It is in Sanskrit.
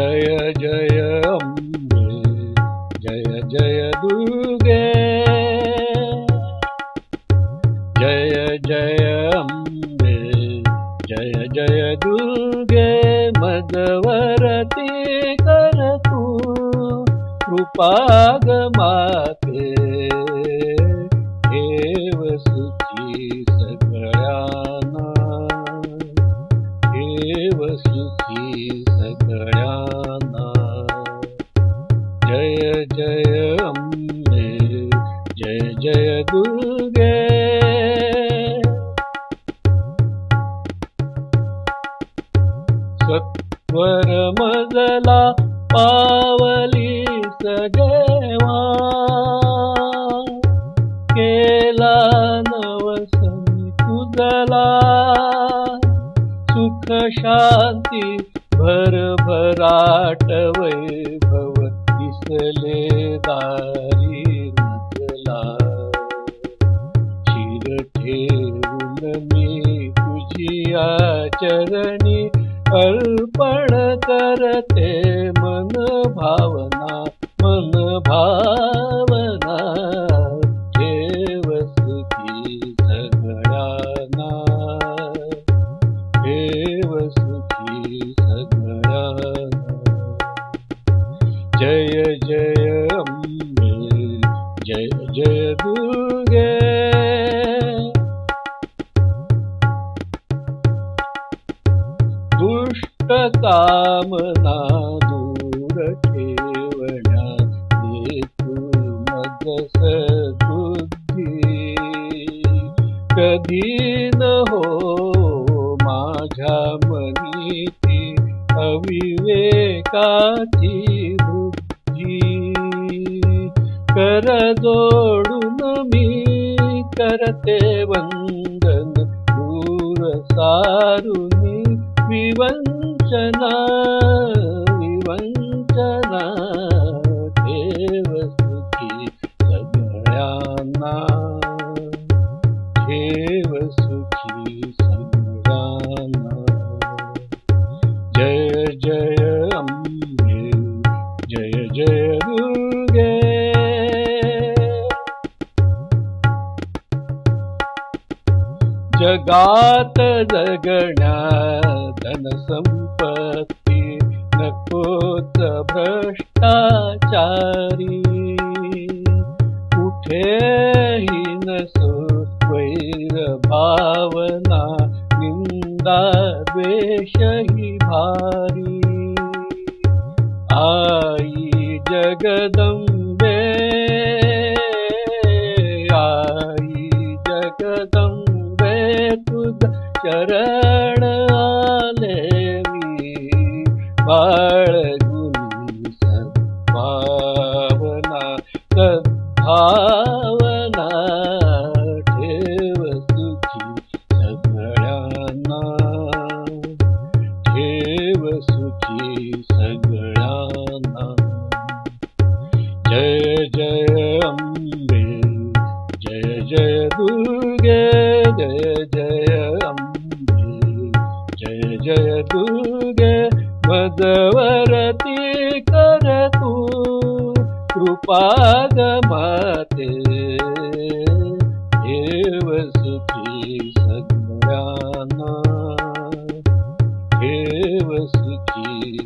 जय जय अम्बे जय जय दुर्गे। जय जय अम्बे जय जय दुर्गे मदवरती कर तू जय अम्बे जय जय दुर्गे। सत्वर मजला पावली सजेवा। केला नवसनी तुझला सुख शांती भरभराट वैभव दिसले दारी नजला शिर ठेवून मी तुझी चरणी अर्पण करते मन भावना मन भाव कामना दूर ठेवण्या हेतू मग सद्बुद्धी कधी न हो माझ्या मनीती अविवेकाची बुद्धी कर जोडून मी करते सारुनी विवंचना विवंचना जगात जगण्या धनसंपत्ती नकोच भ्रष्टाचारी कुठेही नसो वैर भावना निंदा द्वेष ही भारी। आई जगदंबे तुझ चरण आले मी. बाळगुनी सद्भावना सद्भावना ठेव सुखी सगळ्यांना. ठेव सुखी सगळ्यांना. जय जय जय दुर्गे मदवरती कर तू कृपाग माते देव सुखी देव सुखी